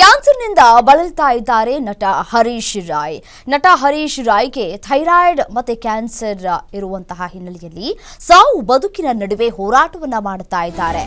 ಕ್ಯಾನ್ಸರ್ನಿಂದ ಬಳಲ್ತಾ ಇದ್ದಾರೆ ನಟ ಹರೀಶ್ ರಾಯ್. ನಟ ಹರೀಶ್ ರಾಯ್ಗೆ ಥೈರಾಯ್ಡ್ ಮತ್ತು ಕ್ಯಾನ್ಸರ್ ಇರುವಂತಹ ಹಿನ್ನೆಲೆಯಲ್ಲಿ ಸಾವು ಬದುಕಿನ ನಡುವೆ ಹೋರಾಟವನ್ನ ಮಾಡುತ್ತಾ ಇದ್ದಾರೆ.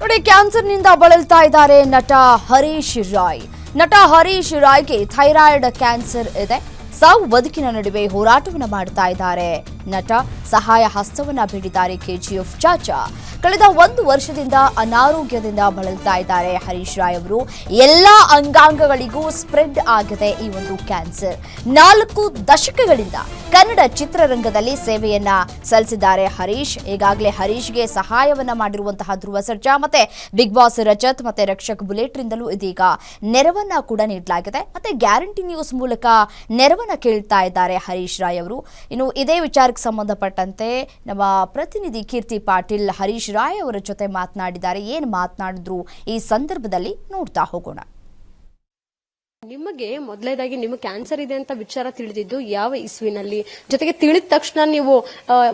ನೋಡಿ ಕ್ಯಾನ್ಸರ್ನಿಂದ ಬಳಲ್ತಾ ಇದ್ದಾರೆ ನಟ ಹರೀಶ್ ರಾಯ್. ನಟ ಹರೀಶ್ ರಾಯ್ಗೆ ಥೈರಾಯ್ಡ್ ಕ್ಯಾನ್ಸರ್ ಇದೆ. ಸಾವು ಬದುಕಿನ ನಡುವೆ ಹೋರಾಟವನ್ನ ಮಾಡ್ತಾ ಇದ್ದಾರೆ. ನಟ ಸಹಾಯ ಹಸ್ತವನ್ನ ಬೇಡಿದ್ದಾರೆ ಕೆಜಿಎಫ್ ಚಾಚಾ. ಕಳೆದ ಒಂದು ವರ್ಷದಿಂದ ಅನಾರೋಗ್ಯದಿಂದ ಬಳಲ್ತಾ ಇದ್ದಾರೆ ಹರೀಶ್ ರಾಯ್ ಅವರು. ಎಲ್ಲಾ ಅಂಗಾಂಗಗಳಿಗೂ ಸ್ಪ್ರೆಡ್ ಆಗಿದೆ ಈ ಒಂದು ಕ್ಯಾನ್ಸರ್. ನಾಲ್ಕು ದಶಕಗಳಿಂದ ಕನ್ನಡ ಚಿತ್ರರಂಗದಲ್ಲಿ ಸೇವೆಯನ್ನ ಸಲ್ಲಿಸಿದ್ದಾರೆ ಹರೀಶ್. ಈಗಾಗಲೇ ಹರೀಶ್ಗೆ ಸಹಾಯವನ್ನ ಮಾಡಿರುವಂತಹ ಧ್ರುವ ಸರ್ಜಾ ಮತ್ತೆ ಬಿಗ್ ಬಾಸ್ ರಜತ್ ಮತ್ತೆ ರಕ್ಷಕ್ ಬುಲೆಟ್ ರಿಂದಲೂ ಇದೀಗ ನೆರವನ್ನ ಕೂಡ ನೀಡಲಾಗಿದೆ. ಮತ್ತೆ ಗ್ಯಾರಂಟಿ ನ್ಯೂಸ್ ಮೂಲಕ ನೆರವನ್ನ ಕೇಳ್ತಾ ಇದ್ದಾರೆ ಹರೀಶ್ ರಾಯ್ ಅವರು. ಇನ್ನು ಇದೇ ವಿಚಾರಕ್ಕೆ ಸಂಬಂಧಪಟ್ಟಂತೆ ನಮ್ಮ ಪ್ರತಿನಿಧಿ ಕೀರ್ತಿ ಪಾಟೀಲ್ ಹರೀಶ್ ರಾಯ್ ಅವರ ಜೊತೆ ಮಾತನಾಡಿದ್ದಾರೆ. ಏನು ಮಾತನಾಡಿದ್ರು ಈ ಸಂದರ್ಭದಲ್ಲಿ ನೋಡ್ತಾ ಹೋಗೋಣ. ನಿಮಗೆ ಮೊದಲೇದಾಗಿ ನಿಮಗೆ ಕ್ಯಾನ್ಸರ್ ಇದೆ ಅಂತ ವಿಚಾರ ತಿಳಿದಿದ್ದು ಯಾವ ಇಸುವಿನಲ್ಲಿ? ಜೊತೆಗೆ ತಿಳಿದ ತಕ್ಷಣ ನೀವು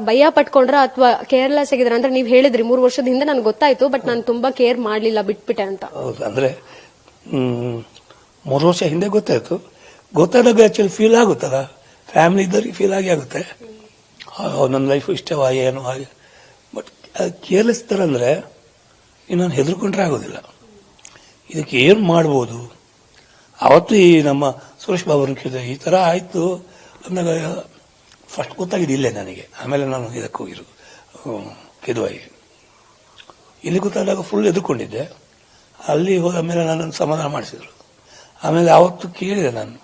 ಭಯ ಪಟ್ಕೊಂಡ್ರ ಅಥವಾ ಕೇರ್ಲೆಸ್ ಆಗಿದ್ರ ಅಂದ್ರೆ ನೀವು ಹೇಳಿದ್ರಿ ಮೂರು ವರ್ಷದ ಹಿಂದೆ ನನ್ಗೆ ಗೊತ್ತಾಯ್ತು ಬಟ್ ನಾನು ತುಂಬಾ ಕೇರ್ ಮಾಡಲಿಲ್ಲ ಬಿಟ್ಬಿಟ್ಟೆ ಅಂತ. ಹೌದು ಅಂದ್ರೆ ಹ್ಮ್, ಮೂರು ವರ್ಷ ಹಿಂದೆ ಗೊತ್ತಾಯ್ತು. ಗೊತ್ತಾದಾಗ ಆ್ಯಕ್ಚುಲಿ ಫೀಲ್ ಆಗುತ್ತಲ್ಲ? ಫ್ಯಾಮಿಲಿ ಇದ್ದವ್ರಿಗೆ ಫೀಲ್ ಆಗಿ ಆಗುತ್ತೆ. ನನ್ನ ಲೈಫ್ ಇಷ್ಟವ, ಏನು ಹಾಗೆ. ಬಟ್ ಕೇರ್ಲೆಸ್ ಥರ ಅಂದರೆ ನಾನು ಹೆದರ್ಕೊಂಡ್ರೆ ಆಗೋದಿಲ್ಲ. ಇದಕ್ಕೆ ಏನು ಮಾಡ್ಬೋದು? ಅವತ್ತು ಈ ನಮ್ಮ ಸುರೇಶ್ ಬಾಬು ಕೇಳಿದೆ, ಈ ಥರ ಆಯಿತು. ಅಂದಾಗ ಫಸ್ಟ್ ಗೊತ್ತಾಗಿದೆ ಇಲ್ಲೇ ನನಗೆ. ಆಮೇಲೆ ನಾನು ಇದಕ್ಕೆ ಹೋಗಿರೋದು. ಕೆದುವಾಗಿ ಇಲ್ಲಿ ಗೊತ್ತಾದಾಗ ಫುಲ್ ಎದುರ್ಕೊಂಡಿದ್ದೆ ಅಲ್ಲಿ ಹೋದ ಮೇಲೆ ನನ್ನನ್ನು ಸಮಾಧಾನ ಮಾಡಿಸಿದ್ರು. ಆಮೇಲೆ ಅವತ್ತು ಕೇಳಿದೆ ನಾನು.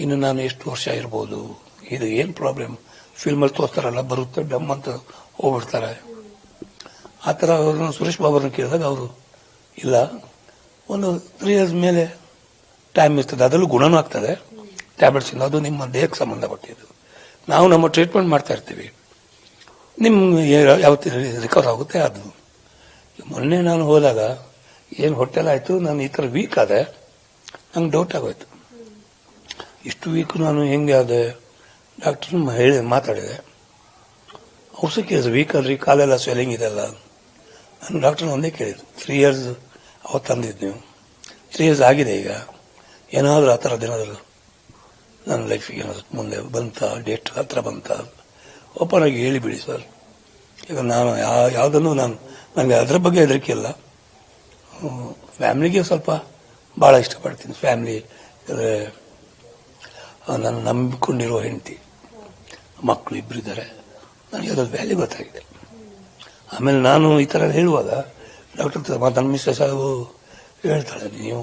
ಇನ್ನು ನಾನು ಎಷ್ಟು ವರ್ಷ ಇರ್ಬೋದು? ಇದು ಏನು ಪ್ರಾಬ್ಲಮ್ ಫಿಲ್ಮಲ್ಲಿ ತೋರ್ತಾರಲ್ಲ ಬರುತ್ತೆ, ಡಮ್ ಅಂತ ಹೋಗ್ಬಿಡ್ತಾರೆ. ಆ ಥರ ಅವ್ರನ್ನ ಸುರೇಶ್ ಬಾಬರನ್ನು ಕೇಳಿದಾಗ ಅವರು, ಇಲ್ಲ, ಒಂದು ತ್ರೀ ಇಯರ್ಸ್ ಮೇಲೆ ಟೈಮ್ ಇರ್ತದೆ. ಅದರಲ್ಲೂ ಗುಣನೂ ಆಗ್ತದೆ. ಟ್ಯಾಬ್ಲೆಟ್ಸ್ ಇಂದ ಅದು ನಿಮ್ಮ ದೇಹಕ್ಕೆ ಸಂಬಂಧಪಟ್ಟಿದ್ದು. ನಾವು ನಮ್ಮ ಟ್ರೀಟ್ಮೆಂಟ್ ಮಾಡ್ತಾ ಇರ್ತೀವಿ. ನಿಮ್ಮ ಯಾವತ್ತಿನ ರಿಕವರ್ ಆಗುತ್ತೆ ಅದು. ಮೊನ್ನೆ ನಾನು ಹೋದಾಗ, ಏನು ಹೊಟ್ಟೆಲ್ಲ ಆಯ್ತು, ನಾನು ಈ ಥರ ವೀಕ್ ಆದೆ, ನಂಗೆ ಡೌಟ್ ಆಗೋಯ್ತು. ಇಷ್ಟು ವೀಕ್ ನಾನು ಹೆಂಗೆ ಆದೆ? ಡಾಕ್ಟರ್ ಹೇಳಿ, ಮಾತಾಡಿದೆ. ಔಷಧಿ ಕೇಳಿದ್ರು ವೀಕ್ ಅಲ್ರಿ ಕಾಲೆಲ್ಲ ಸ್ವೆಲ್ಲಿಂಗ್ ಇದೆಲ್ಲ ನಾನು ಡಾಕ್ಟರ್ ಒಂದೇ ಕೇಳಿದ್ದು. ತ್ರೀ ಇಯರ್ಸ್ ಅವತ್ತು ತಂದಿದ್ದು ನೀವು. ತ್ರೀ ಇಯರ್ಸ್ ಆಗಿದೆ ಈಗ. ಏನಾದರೂ ಆ ಥರದ್ದು ಏನಾದರೂ? ನನ್ನ ಲೈಫಿಗೆ ಏನಾದರೂ ಮುಂದೆ ಬಂತ? ಡೇಟ್ ಹತ್ರ ಬಂತ? ಓಪನ್ ಆಗಿ ಹೇಳಿಬಿಡಿ ಸರ್ ಈಗ ನಾನು ಯಾ- ಯಾವುದನ್ನು ನಾನು ನನಗೆ ಅದರ ಬಗ್ಗೆ ಹೆದರಿಕೆ ಇಲ್ಲ. ಫ್ಯಾಮ್ಲಿಗೆ ಸ್ವಲ್ಪ ಭಾಳ ಇಷ್ಟಪಡ್ತೀನಿ. ಫ್ಯಾಮಿಲಿ ನಾನು ನಂಬಿಕೊಂಡಿರೋ ಹೆಂಡತಿ ಮಕ್ಕಳು ಇಬ್ಬರಿದ್ದಾರೆ ನನಗೆ ಅದ್ರ ವ್ಯಾಲ್ಯೂ ಗೊತ್ತಾಗಿದೆ. ಆಮೇಲೆ ನಾನು ಈ ಥರ ಹೇಳುವಾಗ ಡಾಕ್ಟರ್ ನನ್ನ ಮಿಸ್ಟರ್ ಸಾಹೇಬು ಹೇಳ್ತಾಳೆ, ನೀವು,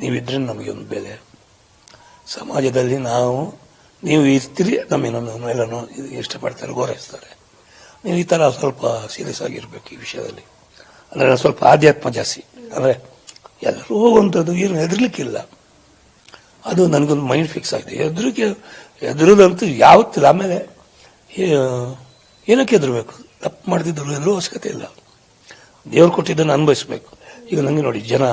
ನೀವಿದ್ರೆ ನಮಗೆ ಒಂದು ಬೆಲೆ. ಸಮಾಜದಲ್ಲಿ ನಾವು, ನೀವು ಇರ್ತೀರಿ ನಮ್ಮನ್ನು ಎಲ್ಲನೂ ಇಷ್ಟಪಡ್ತಾರೆ, ಗೌರವಿಸ್ತಾರೆ. ನೀವು ಈ ಥರ ಸ್ವಲ್ಪ ಸೀರಿಯಸ್ ಆಗಿರ್ಬೇಕು ಈ ವಿಷಯದಲ್ಲಿ. ಅಂದರೆ ಸ್ವಲ್ಪ ಆಧ್ಯಾತ್ಮ ಜಾಸ್ತಿ. ಅಂದರೆ ಎಲ್ಲರೂ ಹೋಗುವಂಥದ್ದು ಏನು ಹೆದರ್ಲಿಕ್ಕಿಲ್ಲ. ಅದು ನನಗೊಂದು ಮೈಂಡ್ ಫಿಕ್ಸ್ ಆಗಿದೆ ಹೆದರಿಕೆ ಹೆದರೋದಂತೂ ಯಾವತ್ತಿಲ್ಲ. ಆಮೇಲೆ ಏನಕ್ಕೆ ಎದುರಬೇಕು? ತಪ್ಪು ಮಾಡ್ತಿದ್ರು ಎಲ್ಲರೂ ಅವಶ್ಯಕತೆ ಇಲ್ಲ. ದೇವ್ರು ಕೊಟ್ಟಿದ್ದನ್ನು ಅನುಭವಿಸ್ಬೇಕು. ಈಗ ನನಗೆ ನೋಡಿ, ಜನ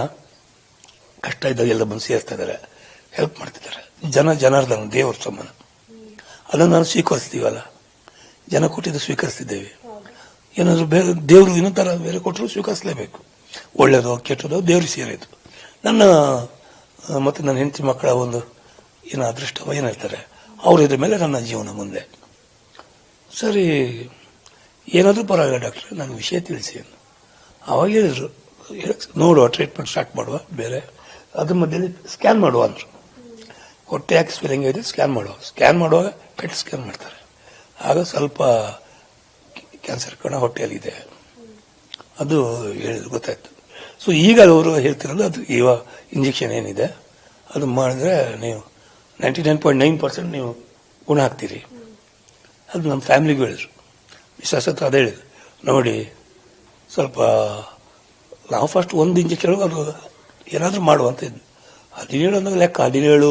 ಕಷ್ಟ ಇದ್ದಾಗ ಎಲ್ಲ ಬಂದು ಸೇರ್ತಾ ಇದ್ದಾರೆ. ಹೆಲ್ಪ್ ಮಾಡ್ತಿದ್ದಾರೆ. ಜನ ಜನಾರ್ದನ, ದೇವ್ರ ಸಮಾನ. ಅದನ್ನು ನಾನು ಸ್ವೀಕರಿಸ್ತೀವಲ್ಲ? ಜನ ಕೊಟ್ಟಿದ್ದು ಸ್ವೀಕರಿಸ್ತಿದ್ದೇವೆ. ಏನಾದರೂ ಬೇರೆ, ದೇವರು ಇನ್ನೊಂದು ಥರ ಬೇರೆ ಕೊಟ್ಟರು ಸ್ವೀಕರಿಸಲೇಬೇಕು. ಒಳ್ಳೆಯದೋ ಕೆಟ್ಟದೋ ದೇವ್ರಿಗೆ ಸೇರಿದ್ದು. ನನ್ನ ಮತ್ತೆ ನನ್ನ ಹೆಂಡತಿ ಮಕ್ಕಳ ಒಂದು ಏನೋ ಅದೃಷ್ಟ ಏನು ಹೇಳ್ತಾರೆ. ಅವ್ರ ಇದ್ರ ಮೇಲೆ ನನ್ನ ಜೀವನ ಮುಂದೆ. ಸರಿ, ಏನಾದರೂ ಪರವಾಗಿಲ್ಲ ಡಾಕ್ಟ್ರೆ, ನನಗೆ ವಿಷಯ ತಿಳಿಸಿ. ಅವಾಗ ಹೇಳಿದರು ನೋಡುವ ಟ್ರೀಟ್ಮೆಂಟ್ ಸ್ಟಾರ್ಟ್ ಮಾಡುವ, ಬೇರೆ. ಅದ್ರ ಮಧ್ಯದಲ್ಲಿ ಸ್ಕ್ಯಾನ್ ಮಾಡುವ ಅಂದರು. ಹೊಟ್ಟೆ ಯಾಕೆ ಸ್ವೆಲ್ಲಿಂಗ್ ಇದೆ ಸ್ಕ್ಯಾನ್ ಮಾಡುವ. ಸ್ಕ್ಯಾನ್ ಮಾಡುವಾಗ ಪೆಟ್ ಸ್ಕ್ಯಾನ್ ಮಾಡ್ತಾರೆ. ಆಗ ಸ್ವಲ್ಪ ಕ್ಯಾನ್ಸರ್ ಕಣ ಹೊಟ್ಟೆಯಲ್ಲಿದೆ. ಅದು ಹೇಳಿದ್ರು, ಗೊತ್ತಾಯ್ತು. ಸೊ ಈಗ ಅವರು ಹೇಳ್ತಿರೋದು ಅದು ಇವ ಇಂಜೆಕ್ಷನ್ ಏನಿದೆ, ಅದು ಮಾಡಿದ್ರೆ ನೀವು ninety nine point nine percent ನೀವು ಗುಣ ಹಾಕ್ತೀರಿ ಅದು ನಮ್ಮ ಫ್ಯಾಮಿಲಿಗೂ ಹೇಳಿದ್ರು. ವಿಶ್ವಾಸ ಅದು ಅದೇ ಹೇಳಿದ್ರು. ನೋಡಿ, ಸ್ವಲ್ಪ ನಾವು ಫಸ್ಟ್ ಒಂದು ಇಂಜೆಕ್ಷನ್ ಅದು ಏನಾದರೂ ಮಾಡುವಂತ ಇದ್ವಿ ಹದಿನೇಳು ಅಂದಾಗ ಲೆಕ್ಕ, ಹದಿನೇಳು